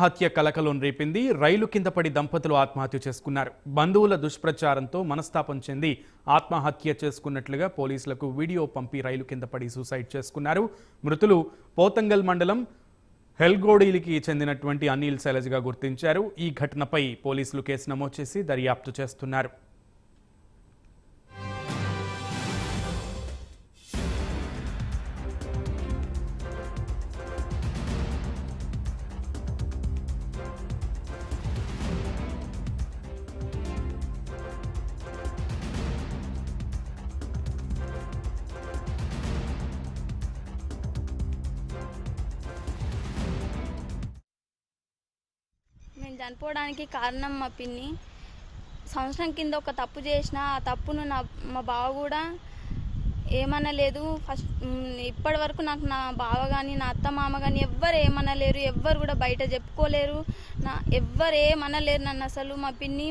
హత్య కలకలం రేపింది. రైలు కింద పడి దంపతులు ఆత్మహత్య చేసుకున్నారు. బంధువుల దుష్ప్రచారంతో మనస్తాపం చెంది ఆత్మహత్య చేసుకున్నట్లుగా పోలీసులకు వీడియో పంపి రైలు కింద పడి సూసైడ్ చేసుకున్నారు. మృతులు పోతంగల్ మండలం హెల్గోడీలికి చెందినటువంటి అనిల్ శైలజగా గుర్తించారు. ఈ ఘటనపై పోలీసులు కేసు నమోదు చేసి దర్యాప్తు చేస్తున్నారు. నేను చనిపోవడానికి కారణం మా పిన్ని. సంవత్సరం కింద ఒక తప్పు చేసిన ఆ తప్పును నా మా బావ కూడా ఏమనలేదు. ఫస్ట్ ఇప్పటి వరకు నాకు నా బావ కానీ నా అత్త మామ కానీ ఎవ్వరు ఏమనలేరు. ఎవ్వరు కూడా బయట చెప్పుకోలేరు. నా ఎవ్వరు ఏమనలేరు నన్ను అసలు. మా పిన్ని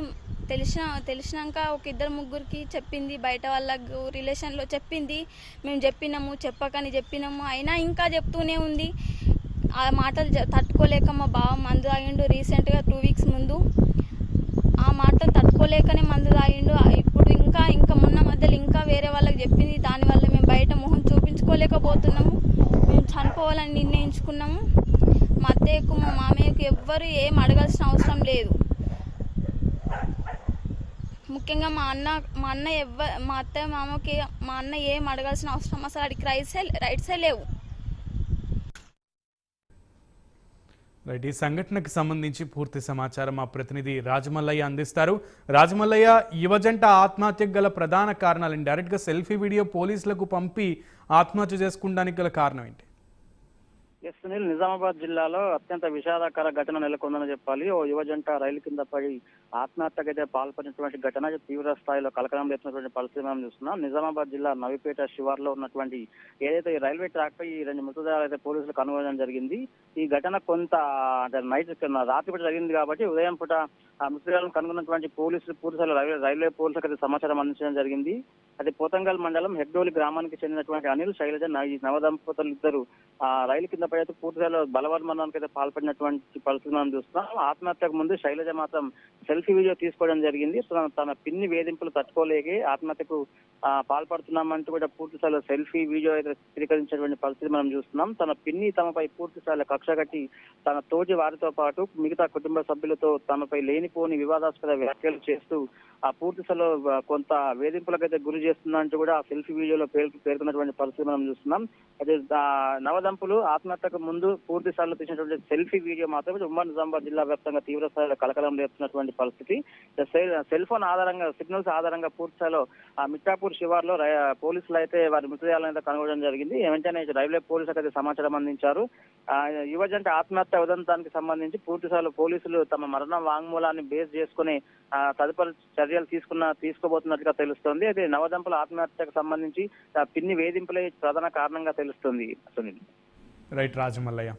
తెలిసిన తెలిసినాక ఒక ఇద్దరు ముగ్గురికి చెప్పింది. బయట వాళ్ళకు రిలేషన్లో చెప్పింది. మేము చెప్పినాము చెప్పకని చెప్పినాము. అయినా ఇంకా చెప్తూనే ఉంది. ఆ మాటలు తట్టుకోలేక మా బావ మందు తాగిండు రీసెంట్గా టూ వీక్స్ ముందు. ఆ మాటలు తట్టుకోలేకనే మందు తాగిండు. ఇప్పుడు ఇంకా ఇంకా మొన్న మధ్యలో ఇంకా వేరే వాళ్ళకి చెప్పింది. దానివల్ల మేము బయట మొహం చూపించుకోలేకపోతున్నాము. మేము చనిపోవాలని నిర్ణయించుకున్నాము. మా అత్తయ్యకు మా మామయ్యకు ఎవ్వరు ఏం అడగాల్సిన అవసరం లేదు. ముఖ్యంగా మా అన్న మా అన్న ఎవ్వ మా అత్తయ్య మామకి మా అన్న ఏం అడగాల్సిన అవసరం? అసలు అడిగి రైట్సే రైట్సే లేవు. రైట్ ఈ సంఘటనకు సంబంధించి పూర్తి సమాచారం మా ప్రతినిధి రాజమల్లయ్య అందిస్తారు. రాజమల్లయ్య యువజంట ఆత్మహత్యకు గల ప్రధాన కారణాలు డైరెక్ట్గా సెల్ఫీ వీడియో పోలీసులకు పంపి ఆత్మహత్య చేసుకోవడానికి గల కారణం ఏంటి? ఎస్ సునీల్ నిజామాబాద్ జిల్లాలో అత్యంత విషాదకర ఘటన నెలకొందని చెప్పాలి. ఓ యువజంట రైలు కింద పడి ఆత్మహత్యకైతే పాల్పడినటువంటి ఘటన తీవ్ర స్థాయిలో కలకలం లేపినటువంటి పరిస్థితి మనం చూస్తున్నాం. నిజామాబాద్ జిల్లా నవిపేట శివార్లో ఉన్నటువంటి ఏదైతే ఈ రైల్వే ట్రాక్ పై ఈ రెండు మృతదేహాలు అయితే పోలీసులు కనుగొనడం జరిగింది ఈ ఘటన కొంత అంటే నైట్ రాత్రి పూట జరిగింది కాబట్టి ఉదయం పూట ఆ మృతదేహాలను కనుగొన్నటువంటి పోలీసులు పూర్తిస్థాయిలో రైల్వే రైల్వే పోలీసులకు అయితే సమాచారం అందించడం జరిగింది. అది పోతంగల్ మండలం హెగ్డోలి గ్రామానికి చెందినటువంటి అనిల్ శైలజ ఈ నవదంపతులు ఇద్దరు. ఆ రైలు కింద పడి పూర్తిగా బలవర్మరణానికి అయితే పాల్పడినటువంటి పరిస్థితి మనం చూస్తున్నాం. ఆత్మహత్యకు ముందు శైలజ మాత్రం సెల్ఫీ వీడియో తీసుకోవడం జరిగింది. తన- పిన్ని వేధింపులు తట్టుకోలేక ఆత్మహత్యకు పాల్పడుతున్నామంటూ కూడా పూర్తి స్థాయిలో సెల్ఫీ వీడియో అయితే చిత్రీకరించినటువంటి పరిస్థితి మనం చూస్తున్నాం. తన పిన్ని తమపై పూర్తి స్థాయిలో కక్ష కట్టి తన తోటి వారితో పాటు మిగతా కుటుంబ సభ్యులతో తమపై లేనిపోని వివాదాస్పద వ్యాఖ్యలు చేస్తూ ఆ పూర్తి స్థాయిలో కొంత వేధింపులకైతే గురి చేస్తుందంటూ కూడా ఆ సెల్ఫీ వీడియోలో పేర్కొన్నటువంటి పరిస్థితి మనం చూస్తున్నాం. అదే నవదంపులు ఆత్మహత్యకు ముందు పూర్తి స్థాయిలో తీసినటువంటి సెల్ఫీ వీడియో మాత్రమే ఉమ్మడి నిజామాబాద్ జిల్లా వ్యాప్తంగా తీవ్ర స్థాయిలో కలకలం లేపుతున్నటువంటి పరిస్థితి. సెల్- ఫోన్ ఆధారంగా సిగ్నల్స్ ఆధారంగా పూర్తి స్థాయిలో ఆ మిఠాపూర్ శివార్లో పోలీసులు అయితే వారి మృతదేహాలను అయితే కనుగొనడం జరిగింది. వెంటనే రైల్వే పోలీసులకు అయితే సమాచారం అందించారు. ఆ, యువజంట ఆత్మహత్య ఉదంతానికి సంబంధించి పూర్తి స్థాయిలో పోలీసులు తమ మరణ వాంగ్మూలాన్ని బేస్ చేసుకుని తదుపరి చర్యలు తీసుకున్న తీసుకోబోతున్నట్టుగా తెలుస్తోంది. అయితే నవదంపుల ఆత్మహత్యకు సంబంధించి పిన్ని వేధింపులే ప్రధాన కారణంగా తెలుస్తుంది సునీల్. రైట్ రాజమల్లయ్య.